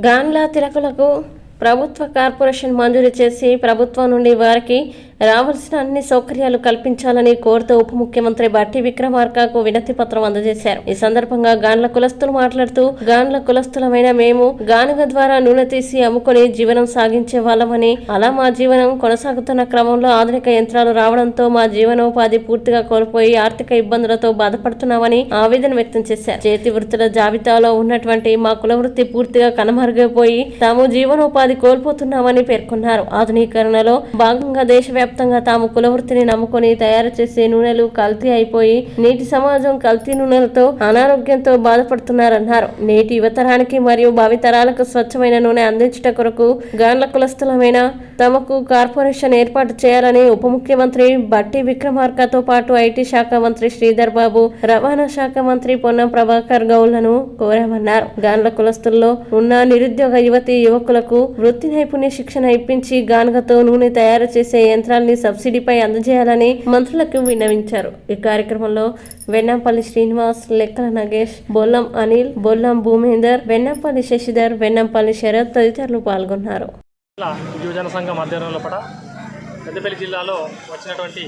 గాన్లా తిలకులకు ప్రభుత్వ కార్పొరేషన్ మంజూరు చేసి ప్రభుత్వం నుండి వారికి రావాల్సిన అన్ని సౌకర్యాలు కల్పించాలని కోరుతూ ఉప ముఖ్యమంత్రి బట్టి విక్రమార్కకు వినతి పత్రం అందజేశారు. ఈ సందర్భంగా గాన్ల కులస్తులు మాట్లాడుతూ గాన్ల కులస్తులమైన మేము గానుగ ద్వారా నూనె తీసి అమ్ముకొని జీవనం సాగించే వాళ్ళమని అలా మా జీవనం కొనసాగుతున్న క్రమంలో ఆధునిక యంత్రాలు రావడంతో మా జీవనోపాధి పూర్తిగా కోల్పోయి ఆర్థిక ఇబ్బందులతో బాధపడుతున్నామని ఆవేదన వ్యక్తం చేశారు. చేతి వృత్తుల జాబితాలో ఉన్నటువంటి మా కుల వృత్తి పూర్తిగా కనుమరుగైపోయి తాము జీవనోపాధి కోల్పోతున్నామని పేర్కొన్నారు. ఆధునీకరణలో భాగంగా ప్రపంచవ్యాప్తంగా తాము కుల వృత్తిని నమ్ముకొని తయారు చేసే నూనెలు కల్తీ అయిపోయి నేటి సమాజం కల్తీ నూనెలతో అనారోగ్యంతో బాధపడుతున్నారన్నారు. నేటి యువతరానికి మరియు భావితరాలకు స్వచ్ఛమైన నూనె అందించుట కొరకు గాండ్ల కులస్థలమైన తమకు కార్పొరేషన్ ఏర్పాటు చేయాలని ఉప ముఖ్యమంత్రి బట్టి విక్రమార్కతో పాటు ఐటీ శాఖ మంత్రి శ్రీధర్ బాబు రవాణా శాఖ మంత్రి పొన్నం ప్రభాకర్ గౌళ్ళను కోరామన్నారు. గాండ్ల కులస్తుల్లో ఉన్న నిరుద్యోగ యువతి యువకులకు వృత్తి నైపుణ్య శిక్షణ ఇప్పించి గానుగతో నూనె తయారు చేసే యంత్రాల్ని సబ్సిడీపై అందజేయాలని మంత్రులకు విన్నవించారు. ఈ కార్యక్రమంలో వెన్నంపల్లి శ్రీనివాస్ లెక్కల నగేష్ బొల్లం అనిల్ బొల్లం భూమేందర్ వెన్నంపల్లి శశిధర్ వెన్నంపల్లి శరత్ తదితరులు పాల్గొన్నారు. యువజన సంఘం ఆధ్వర్యంలో పట పెద్దపల్లి జిల్లాలో వచ్చినటువంటి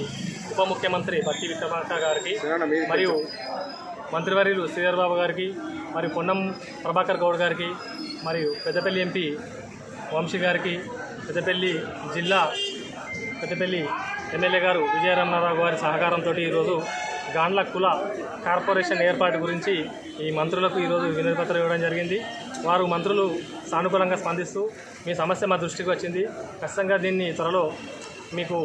ఉప ముఖ్యమంత్రి బట్టి విక్రమార్క గారికి మరియు మంత్రివర్యులు శ్రీధర్ బాబు గారికి మరియు పొన్నం ప్రభాకర్ గౌడ్ గారికి మరియు పెద్దపల్లి ఎంపీ వంశీ గారికి పెద్దపల్లి జిల్లా పెద్దపల్లి ఎమ్మెల్యే గారు విజయరమణారావు గారి సహకారంతో ఈరోజు గాండ్ల కుల కార్పొరేషన్ ఏర్పాటు గురించి ఈ మంత్రులకు ఈరోజు వినతిపత్రం ఇవ్వడం జరిగింది. వారు మంత్రులు సానుకూలంగా స్పందిస్తూ మీ సమస్య మా దృష్టికి వచ్చింది. ఖచ్చితంగా దీన్ని త్వరలో మీకు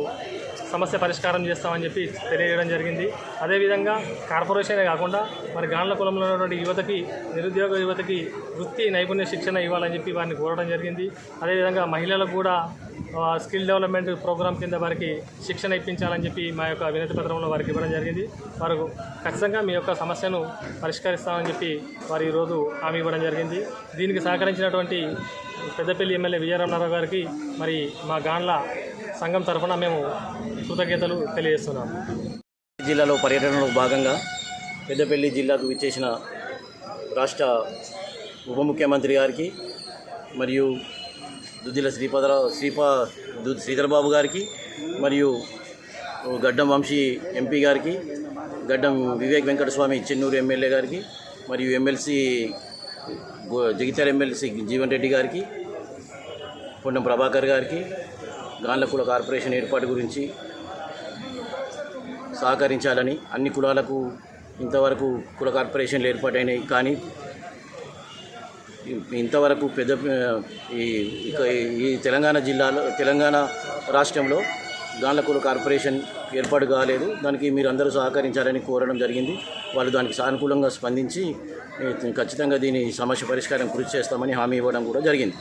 సమస్య పరిష్కారం చేస్తామని చెప్పి తెలియజేయడం జరిగింది. అదేవిధంగా కార్పొరేషనే కాకుండా మరి గాండ్ల కులంలో ఉన్నటువంటి యువతకి నిరుద్యోగ యువతకి వృత్తి నైపుణ్య శిక్షణ ఇవ్వాలని చెప్పి వారిని కోరడం జరిగింది. అదేవిధంగా మహిళలకు కూడా స్కిల్ డెవలప్మెంట్ ప్రోగ్రామ్ కింద వారికి శిక్షణ ఇప్పించాలని చెప్పి మా యొక్క వినతి పత్రంలో వారికి ఇవ్వడం జరిగింది. వారు ఖచ్చితంగా మీ యొక్క సమస్యను పరిష్కరిస్తామని చెప్పి వారు ఈరోజు హామీ ఇవ్వడం జరిగింది. దీనికి సహకరించినటువంటి పెద్దపల్లి ఎమ్మెల్యే విజయరామరావు గారికి మరి మా గాండ్ల సంఘం తరఫున మేము కృతజ్ఞతలు తెలియజేస్తున్నాము. జిల్లాలో పర్యటనలో భాగంగా పెద్దపల్లి జిల్లాకు విచ్చేసిన రాష్ట్ర ఉప ముఖ్యమంత్రి గారికి మరియు దుద్దిల శ్రీపదరావు శ్రీపా దు శ్రీధరబాబు గారికి మరియు గడ్డం వంశీ ఎంపీ గారికి గడ్డం వివేక్ వెంకటస్వామి చెన్నూరు ఎమ్మెల్యే గారికి మరియు ఎమ్మెల్సీ జగిత్యాల ఎమ్మెల్సీ జీవన్ రెడ్డి గారికి పొన్నం ప్రభాకర్ గారికి గాన్లకుల కార్పొరేషన్ ఏర్పాటు గురించి సహకరించాలని అన్ని కులాలకు ఇంతవరకు కుల కార్పొరేషన్లు ఏర్పాటైనాయి. కానీ ఇంతవరకు పెద్ద ఈ ఈ తెలంగాణ జిల్లాలో తెలంగాణ రాష్ట్రంలో గాన్లకూల కార్పొరేషన్ ఏర్పాటు కాలేదు. దానికి మీరు అందరూ సహకరించాలని కోరడం జరిగింది. వాళ్ళు దానికి సానుకూలంగా స్పందించి ఖచ్చితంగా దీని సమస్య పరిష్కారం కృషి చేస్తామని హామీ ఇవ్వడం కూడా జరిగింది.